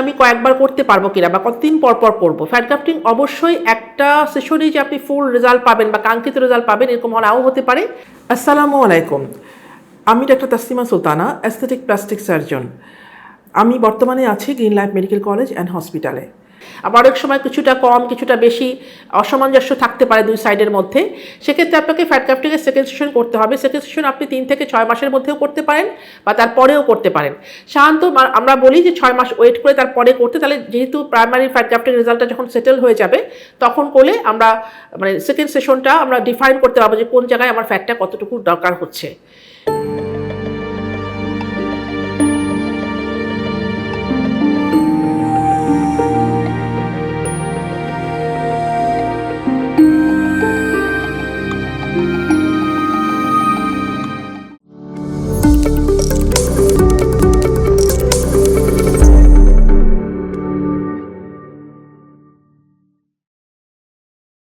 আমি কয়েকবার করতে পারব কিনা বা কতদিন পর পর করব? ফ্যাট গ্রাফটিং অবশ্যই একটা সেশনেই যে আপনি ফুল রেজাল্ট পাবেন বা কাঙ্ক্ষিত রেজাল্ট পাবেন, এরকম নাও হতে পারে। আসসালামু আলাইকুম। আমি doctor Taslima Sultana aesthetic plastic surgeon আমি বর্তমানে আছি green life medical college and হসপিটালে আবার অনেক সময় কিছুটা কম, কিছুটা বেশি অসামঞ্জস্য থাকতে পারে দুই সাইডের মধ্যে। সেক্ষেত্রে আপনাকে ফ্যাট ক্রাফটিংয়ের সেকেন্ড সেশন করতে হবে। সেকেন্ড সেশন আপনি তিন থেকে ছয় মাসের মধ্যেও করতে পারেন বা তারপরেও করতে পারেন। সাধারণত আমরা বলি যে ছয় মাস ওয়েট করে তারপরে করতে, তাহলে যেহেতু প্রাইমারি ফ্যাট ক্রাফটিং রেজাল্টটা যখন সেটেল হয়ে যাবে, তখন করলে আমরা মানে সেকেন্ড সেশনটা আমরা ডিফাইন করতে পারব যে কোন জায়গায় আমার ফ্যাটটা কতটুকু দরকার হচ্ছে।